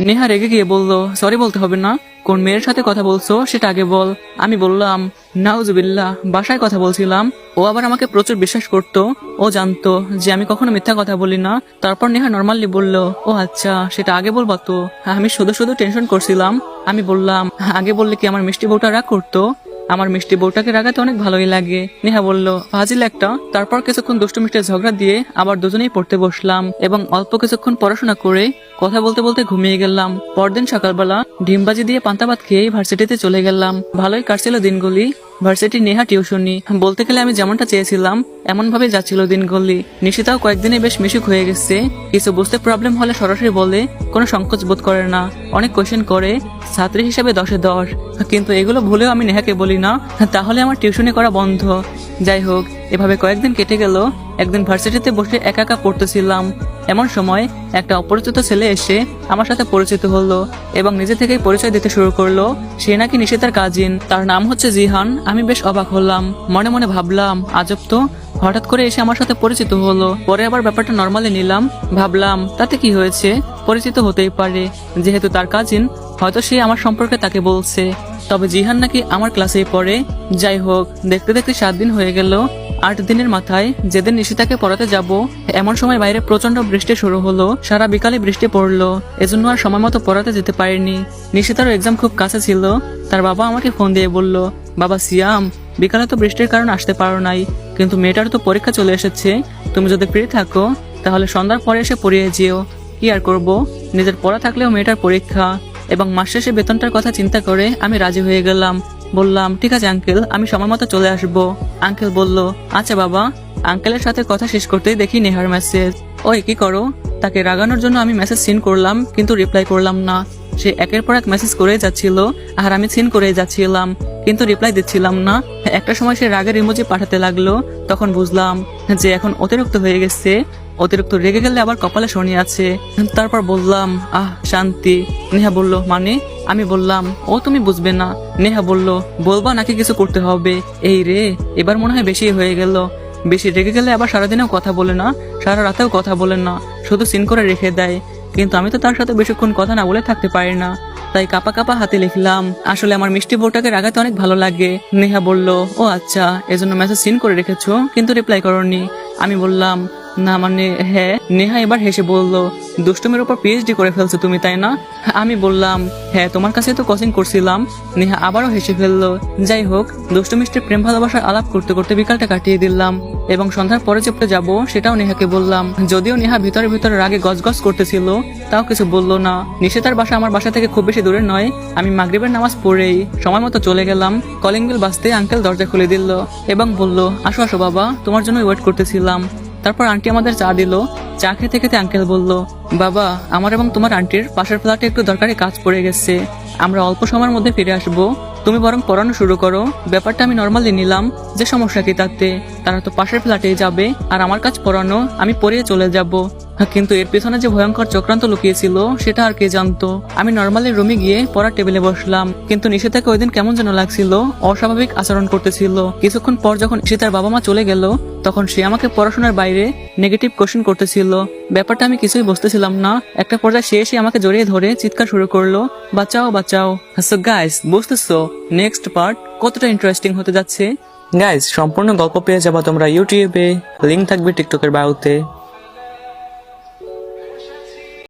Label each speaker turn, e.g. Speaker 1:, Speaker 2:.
Speaker 1: নেহা রেগে গিয়ে বলল সরি বলতে হবে না। কোন মেয়ের সাথে কথা বলছো, সেটা আগে বল। আমি বললাম নাউজুবিল্লা বাসায় কথা বলছিলাম। ও আবার আমাকে প্রচুর বিশ্বাস করত। ও জানতো যে আমি কখনো মিথ্যা কথা বলি না। তারপর নেহা নর্মালি বলল, ও আচ্ছা সেটা আগে বলবা তো। আমি শুধু শুধু টেনশন করছিলাম। আমি বললাম, আগে বললে কি আমার মিষ্টি বউটা রাগ করতো? আমার মিষ্টি বউটাকে রাগাতে অনেক ভালোই লাগে। নেহা বলল, ফাজিল একটা। তারপর কিছুক্ষণ দুষ্টু মিষ্টি ঝগড়া দিয়ে আবার দুজনেই পড়তে বসলাম এবং অল্প কিছুক্ষণ পড়াশোনা করে কথা বলতে বলতে ঘুমিয়ে গেলাম। পরদিন সকালবেলা ডিমবাজি দিয়ে পান্তাবাদ খেয়ে ভার্সিটিতে চলে গেলাম। ভালোই কাটছিল দিনগুলি। ভার্সিটি নেহা টিউশনি বলতে গেলে আমি যেমনটা চেয়েছিলাম এমন ভাবে যাচ্ছিল দিন দিনগুলি। নিশিতাও কয়েকদিনে বেশ মিশুক হয়ে গেছে। কিছু বুঝতে প্রবলেম হলে সরাসরি বলে, কোনো সংকোচ বোধ করে না। অনেক কোয়েশ্চেন করে, ছাত্রী হিসাবে দশে দশ। কিন্তু এগুলো ভুলেও আমি নেহাকে বলি না। তাহলে আমার টিউশনি করা বন্ধ। যাই হোক, এভাবে কয়েকদিন কেটে গেল। একদিন ভার্সিটিতে বসে একা একা পড়তেছিলাম। এমন সময় একটা অপরিচিত ছেলে এসে আমার সাথে পরিচিত হলো এবং নিজে থেকেই পরিচয় দিতে শুরু করল। সে নাকি নিষেধার কাজিন তার নাম হচ্ছে জিহান। আমি বেশ অবাক হলাম। মনে মনে ভাবলাম, আজব তো। হঠাৎ করে এসে আমার সাথে পরিচিত হলো। পরে আবার ব্যাপারটা নর্মালি নিলাম। ভাবলাম, তাতে কি হয়েছে? পরিচিত হতেই পারে। যেহেতু তার কাজিন হয়তো সে আমার সম্পর্কে তাকে বলছে। তবে জিহান নাকি আমার ক্লাসেই পড়ে। যাই হোক, দেখতে দেখতে সাত দিন হয়ে গেল। আট দিনের মাথায় যেদিন নিশিতাকে পড়াতে যাব, এমন সময় বাইরে প্রচণ্ড বৃষ্টি শুরু হলো, সারা বিকালে বৃষ্টি পড়ল। এজন্য আর সময় মতো পড়াতে যেতে পারিনি। নিশিতারও এক্সাম খুব কাছে ছিল। তার বাবা আমাকে ফোন দিয়ে বলল, বাবা সিয়াম, বিকালে তো বৃষ্টির কারণে আসতে পারো নাই, কিন্তু মেয়েটার তো পরীক্ষা চলে এসেছে। তুমি যদি ফ্রি থাকো, তাহলে সন্ধ্যার পরে এসে পড়িয়ে যেও। কি আর করব? নিজের পড়া থাকলেও মেয়েটার পরীক্ষা। এবং মাস শেষে বেতনটার কথা চিন্তা করে আমি রাজি হয়ে গেলাম। বললাম, ঠিক আছে আঙ্কেল আমি সময় মতো চলে আসব। আঙ্কেল বলল আচ্ছা বাবা। আঙ্কেলের সাথে কথা শেষ করতেই দেখি নেহার মেসেজ ওই, কি করো? তাকে রাগানোর জন্য আমি মেসেজ সিন করলাম, কিন্তু রিপ্লাই করলাম না। সে একের পর এক মেসেজ করে যাচ্ছিল, আর আমি সিন করে যাচ্ছিলাম, কিন্তু রিপ্লাই দিচ্ছিলাম না। একটা সময় সে রাগের ইমোজি পাঠাতে লাগল, তখন বুঝলাম যে এখন অতিরিক্ত হয়ে গেছে। অতিরিক্ত রেগে গেলে আবার কপালে শনি আছে। তারপর বললাম, আহ, শান্তি। নেহা বলল মানে? আমি বললাম, ও তুমি বুঝবে না। নেহা বলল, বলবা নাকি কিছু করতে হবে? এই রে, এবার মনে হয় বেশি হয়ে গেল। বেশি রেগে গেলে আবার সারাদিনেও কথা বলে না, সারা রাতেও কথা বলে না, শুধু সিন করে রেখে দেয়। কিন্তু আমি তো তার সাথে বেশিক্ষণ কথা না বলে থাকতে পারি না। তাই কাপা কাপা হাতে লিখলাম, আসলে আমার মিষ্টি বউটাকে রাগাতে অনেক ভালো লাগে। নেহা বলল, ও আচ্ছা এজন্য মেসেজ সিন করে রেখেছো, কিন্তু রিপ্লাই করনি। আমি বললাম না মানে হ্যাঁ নেহা এবার হেসে বলল, দুষ্টুমের উপর পিএইচডি করে ফেলছো তুমি, তাই না? আমি বললাম হ্যাঁ তোমার কাছে তো কোচিং করছিলাম। নেহা আবারও হেসে ফেলল, যাই হোক, দুষ্টু মিষ্টির প্রেম ভালোবাসার আলাপ করতে করতে বিকালটা কাটিয়ে দিলাম এবং সন্ধ্যার পরে চেপতে যাব, সেটাও নেহাকে বললাম। যদিও নেহা ভিতরে ভিতরে রাগে গজগজ করতেছিল, তাও কিছু বলল না। নিষেধার বাসা আমার বাসা থেকে খুব বেশি দূরে নয়, আমি মাগরিবের নামাজ পড়েই সময় মতো চলে গেলাম কলিং বেল বাজতে আঙ্কেল দরজা খুলে দিল এবং বলল, আসো আসো বাবা, তোমার জন্য ওয়েট করতেছিলাম। তারপর আন্টি আমাদের চা দিল। চা খেতে খেতে আঙ্কেল বলল, বাবা, আমার এবং তোমার আন্টির পাশের ফ্ল্যাটে একটু দরকারি কাজ পড়ে গেছে। আমরা অল্প সময়ের মধ্যে ফিরে আসব। তুমি বরং পড়ানো শুরু করো। ব্যাপারটা আমি নর্মালি নিলাম। যে সমস্যা কি তাতে? তারা তো পাশের ফ্ল্যাটে যাবে। আর আমার কাজ পড়ানো, আমি পড়িয়ে চলে যাব। কিন্তু এর পেছনে যে ভয়ঙ্কর চক্রান্ত লুকিয়েছিল, সেটা আর কে জানতো? আমি নর্মালি রুমে গিয়ে পড়ার টেবিলে বসলাম, কিন্তু নিষেধাকে ওই দিন কেমন যেন লাগছিল, অস্বাভাবিক আচরণ করতেছিল। কিছুক্ষণ পর যখন সীতার বাবা মা চলে গেল, তখন সে আমাকে পড়াশোনার বাইরে নেগেটিভ কোশ্চেন করতেছিল। ব্যাপারটা আমি কিছুই বুঝতেছিলাম না। একটা পর্যায়ে সে এসে আমাকে জড়িয়ে ধরে চিৎকার শুরু করল, বাঁচাও বাঁচাও। সো গাইস বুঝতেছো? নেক্সট পার্ট কতটা ইন্টারেস্টিং হতে যাচ্ছে? গাইস সম্পূর্ণ গল্প পেয়ে যাবা তোমরা ইউটিউবে লিঙ্ক থাকবে টিকটকের বায়ুতে